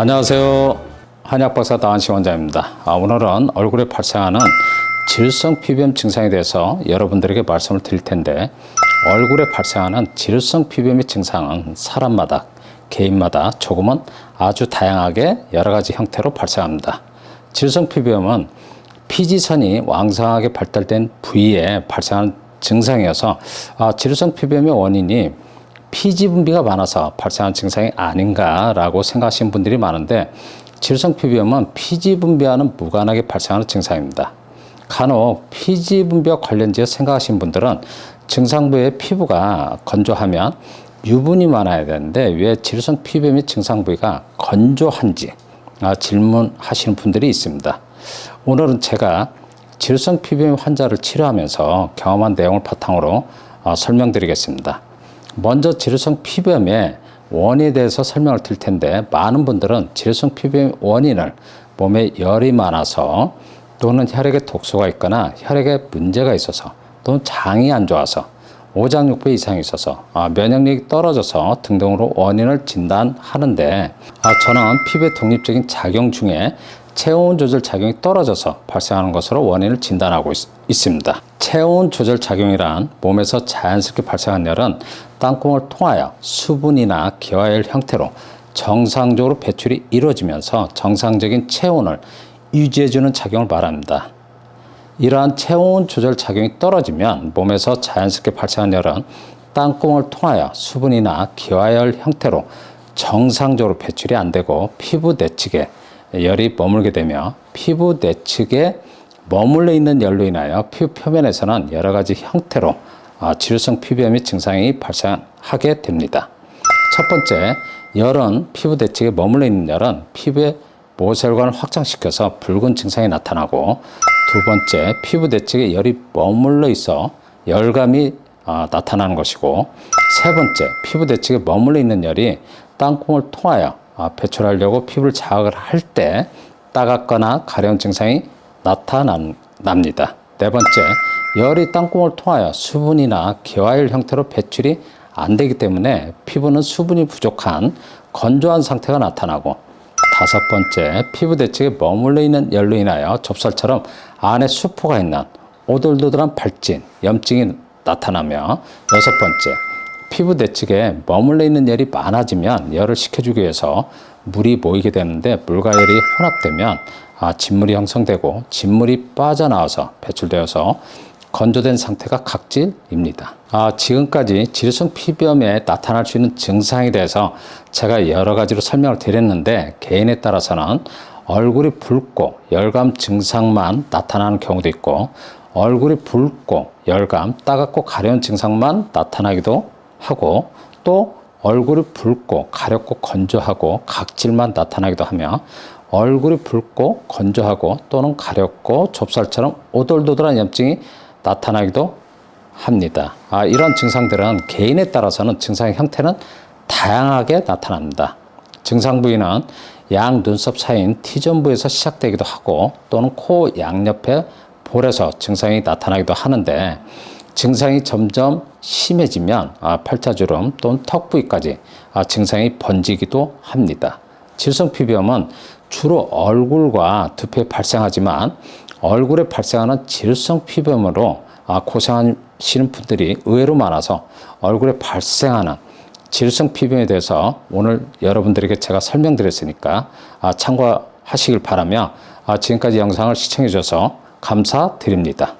안녕하세요. 한약박사 나한시 원장입니다. 아, 오늘은 얼굴에 발생하는 질성 피부염 증상에 대해서 여러분들에게 말씀을 드릴 텐데 얼굴에 발생하는 질성 피부염의 증상은 사람마다 개인마다 조금은 아주 다양하게 여러 가지 형태로 발생합니다. 질성 피부염은 피지선이 왕성하게 발달된 부위에 발생하는 증상이어서 아, 질성 피부염의 원인이 피지 분비가 많아서 발생한 증상이 아닌가라고 생각하시는 분들이 많은데 질성 피부염은 피지 분비와는 무관하게 발생하는 증상입니다. 간혹 피지 분비와 관련지어 생각하시는 분들은 증상부의 피부가 건조하면 유분이 많아야 되는데 왜 질성 피부염의 증상 부위가 건조한지 아, 질문하시는 분들이 있습니다. 오늘은 제가 질성 피부염 환자를 치료하면서 경험한 내용을 바탕으로 어, 설명드리겠습니다. 먼저 질성 피부염의 원인에 대해서 설명을 드릴 텐데 많은 분들은 질성 피부염 원인을 몸에 열이 많아서 또는 혈액에 독소가 있거나 혈액에 문제가 있어서 또는 장이 안 좋아서 오장육부 이상이 있어서 아, 면역력이 떨어져서 등등으로 원인을 진단하는데 아, 저는 피부의 독립적인 작용 중에 체온 조절 작용이 떨어져서 발생하는 것으로 원인을 진단하고 있, 있습니다. 체온 조절 작용이란 몸에서 자연스럽게 발생한 열은 땅콩을 통하여 수분이나 기화열 형태로 정상적으로 배출이 이루어지면서 정상적인 체온을 유지해주는 작용을 말합니다. 이러한 체온 조절 작용이 떨어지면 몸에서 자연스럽게 발생한 열은 땅콩을 통하여 수분이나 기화열 형태로 정상적으로 배출이 안 되고 피부 내측에 열이 머물게 되며 피부 내측에 머물러 있는 열로 인하여 피부 표면에서는 여러 가지 형태로 아, 지루성 피부염의 증상이 발생하게 됩니다. 첫 번째, 열은 피부 내측에 머물러 있는 열은 피부의 모세혈관을 확장시켜서 붉은 증상이 나타나고 두 번째, 피부 내측에 열이 머물러 있어 열감이 아, 나타나는 것이고 세 번째, 피부 내측에 머물러 있는 열이 땅콩을 통하여 아, 배출하려고 피부를 자극을 할 때 따갑거나 가려운 증상이 나타납니다. 네 번째, 열이 땅콩을 통하여 수분이나 기화열 형태로 배출이 안 되기 때문에 피부는 수분이 부족한 건조한 상태가 나타나고 다섯 번째, 피부 대측에 머물러 있는 열로 인하여 좁쌀처럼 안에 수포가 있는 오돌도돌한 발진, 염증이 나타나며 여섯 번째, 피부 내측에 머물러 있는 열이 많아지면 열을 식혀주기 위해서 물이 모이게 되는데 물과 열이 혼합되면 아, 진물이 형성되고 진물이 빠져나와서 배출되어서 건조된 상태가 각질입니다. 아, 지금까지 질성 피부염에 나타날 수 있는 증상에 대해서 제가 여러 가지로 설명을 드렸는데 개인에 따라서는 얼굴이 붉고 열감 증상만 나타나는 경우도 있고 얼굴이 붉고 열감 따갑고 가려운 증상만 나타나기도 하고 또 얼굴이 붉고 가렵고 건조하고 각질만 나타나기도 하며 얼굴이 붉고 건조하고 또는 가렵고 좁쌀처럼 오돌도돌한 염증이 나타나기도 합니다. 아, 이런 증상들은 개인에 따라서는 증상의 형태는 다양하게 나타납니다. 증상 부위는 양 눈썹 사이인 T존부에서 시작되기도 하고 또는 코 양옆에 볼에서 증상이 나타나기도 하는데 증상이 점점 심해지면 아, 팔자주름 또는 턱 부위까지 아, 증상이 번지기도 합니다. 질성 피부염은 주로 얼굴과 두피에 발생하지만 얼굴에 발생하는 질성 피부염으로 아, 고생하시는 분들이 의외로 많아서 얼굴에 발생하는 질성 피부염에 대해서 오늘 여러분들에게 제가 설명드렸으니까 참고하시길 바라며 지금까지 영상을 시청해 주셔서 감사드립니다.